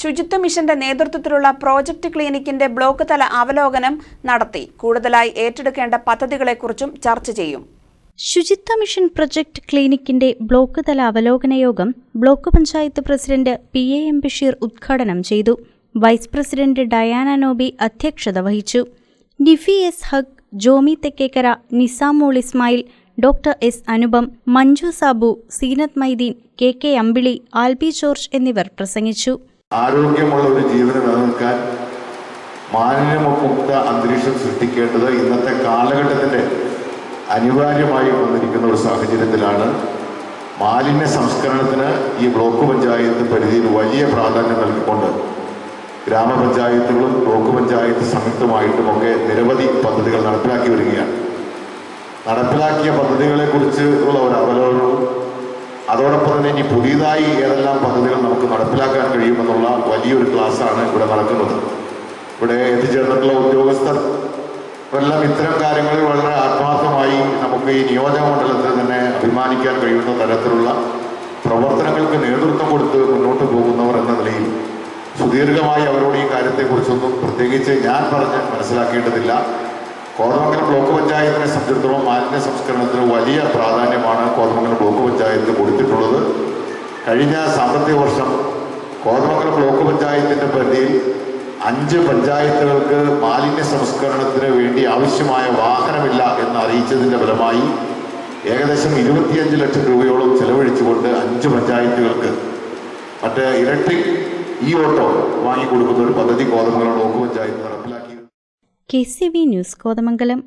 ശുചിത്വ മിഷന്റെ നേതൃത്വത്തിലുള്ള പ്രോജക്ട് ക്ലിനിക്കിന്റെ ബ്ലോക്ക് തല അവലോകനം നടത്തി. കൂടുതലായി ഏറ്റെടുക്കേണ്ട പദ്ധതികളെക്കുറിച്ചും ചർച്ച ചെയ്യും. ശുചിത്വ മിഷൻ പ്രൊജക്ട് ക്ലിനിക്കിന്റെ ബ്ലോക്ക് തല അവലോകന യോഗം block panchayat president P A M Basheer ഉദ്ഘാടനം ചെയ്തു. വൈസ് പ്രസിഡന്റ് ഡയാന നോബി അധ്യക്ഷത വഹിച്ചു. ഡിഫി എസ് hug Jomy Thekkekkara Nisamol Ismail doctor S Anupam Manju Sabu Seenath Maideen K K Ambili Albi George എന്നിവർ പ്രസംഗിച്ചു. ആരോഗ്യമുള്ള ഒരു ജീവിതം നിലനിൽക്കാൻ മാലിന്യമുക്ത അന്തരീക്ഷം സൃഷ്ടിക്കേണ്ടത് ഇന്നത്തെ കാലഘട്ടത്തിന്റെ അനിവാര്യമായി വന്നിരിക്കുന്ന ഒരു സാഹചര്യത്തിലാണ്. മാലിന്യ സംസ്കരണത്തിന് ഈ ബ്ലോക്ക് പഞ്ചായത്ത് പരിധിയിൽ വലിയ പ്രാധാന്യം നൽകിക്കൊണ്ട് ഗ്രാമപഞ്ചായത്തുകളും ബ്ലോക്ക് പഞ്ചായത്ത് സംയുക്തമായിട്ടുമൊക്കെ നിരവധി പദ്ധതികൾ നടപ്പിലാക്കി വരികയാണ്. നടപ്പിലാക്കിയ പദ്ധതികളെക്കുറിച്ച് ഉള്ള ഒരു അവലോകനവും അതോടൊപ്പം തന്നെ ഇനി പുതിയതായി ഏതെല്ലാം പദ്ധതികൾ നമുക്ക് നടപ്പിലാക്കാൻ കഴിയുമെന്നുള്ള വലിയൊരു ക്ലാസ്സാണ് ഇവിടെ നടക്കുന്നത്. ഇവിടെ എത്തിച്ചേർന്നിട്ടുള്ള ഉദ്യോഗസ്ഥർ എല്ലാം ഇത്തരം കാര്യങ്ങളിൽ വളരെ ആത്മാർത്ഥമായി നമുക്ക് ഈ നിയോജക മണ്ഡലത്തിൽ തന്നെ അഭിമാനിക്കാൻ കഴിയുന്ന തരത്തിലുള്ള പ്രവർത്തനങ്ങൾക്ക് നേതൃത്വം കൊടുത്ത് മുന്നോട്ട് പോകുന്നവർ എന്ന നിലയിൽ സുദീർഘമായി അവരോട് ഈ കാര്യത്തെക്കുറിച്ചൊന്നും പ്രത്യേകിച്ച് ഞാൻ പറഞ്ഞ് മനസ്സിലാക്കേണ്ടതില്ല. കോതമംഗലം ബ്ലോക്ക് പഞ്ചായത്തിനെ സംബന്ധിച്ചിടത്തോളം മാലിന്യ സംസ്കരണത്തിന് വലിയ കോതമംഗലം ബ്ലോക്ക് പഞ്ചായത്തിന് കൊടുത്തിട്ടുള്ളത്. കഴിഞ്ഞ സാമ്പത്തിക വർഷം കോതമംഗലം ബ്ലോക്ക് പഞ്ചായത്തിന്റെ പരിധിയിൽ അഞ്ച് പഞ്ചായത്തുകൾക്ക് മാലിന്യ സംസ്കരണത്തിന് വേണ്ടി ആവശ്യമായ വാഹനമില്ല എന്ന് അറിയിച്ചതിന്റെ ഫലമായി ഏകദേശം ഇരുപത്തിയഞ്ച് ലക്ഷം രൂപയോളം ചെലവഴിച്ചുകൊണ്ട് അഞ്ച് പഞ്ചായത്തുകൾക്ക് മറ്റേ ഇലക്ട്രിക് ഇ ഓട്ടോ വാങ്ങിക്കൊടുക്കുന്ന ഒരു പദ്ധതി കോതമംഗലം ബ്ലോക്ക് പഞ്ചായത്ത് നടപ്പിലാക്കി. K C V news Kothamangalam.